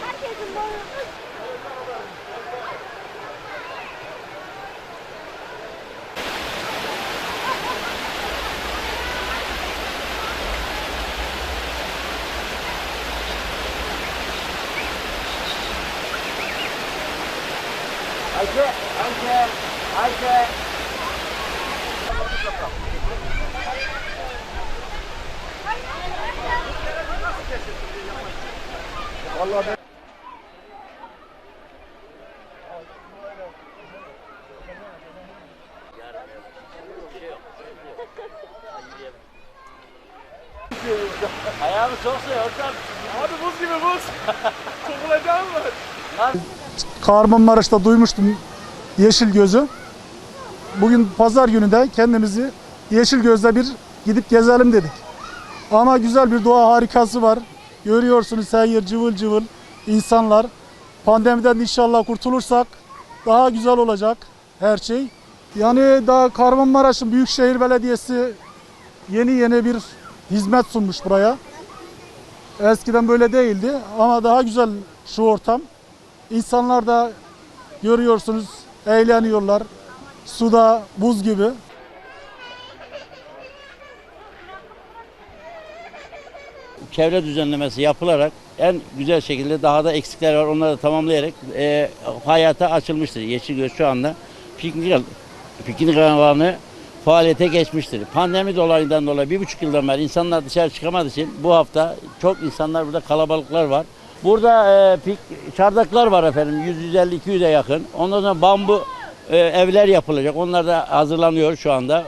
Herkesin bağırıyor. Ayşe, Ayşe, Ayşe. Ayağımı çok seviyor ortam. Abi buz gibi buz. Kahramanmaraş'ta duymuştum yeşil gözü. Bugün pazar günü de kendimizi yeşil gözle bir gidip gezelim dedik. Ama güzel bir doğa harikası var. Görüyorsunuz her yer cıvıl cıvıl insanlar. Pandemiden inşallah kurtulursak daha güzel olacak her şey. Yani daha Kahramanmaraş'ın Büyükşehir Belediyesi yeni yeni bir hizmet sunmuş buraya. Eskiden böyle değildi ama daha güzel şu ortam. İnsanlar da görüyorsunuz eğleniyorlar. Suda buz gibi. çevre düzenlemesi yapılarak en güzel şekilde daha da eksikler var onları da tamamlayarak e, hayata açılmıştır. Yeşilgöl şu anda piknik, piknik alanı faaliyete geçmiştir. Pandemi dolayından dolayı bir buçuk yıldan beri insanlar dışarı çıkamadığı için bu hafta çok insanlar burada kalabalıklar var. Burada e, pik, çardaklar var efendim 150-200'e yakın. Ondan sonra bambu e, evler yapılacak. Onlar da hazırlanıyor şu anda.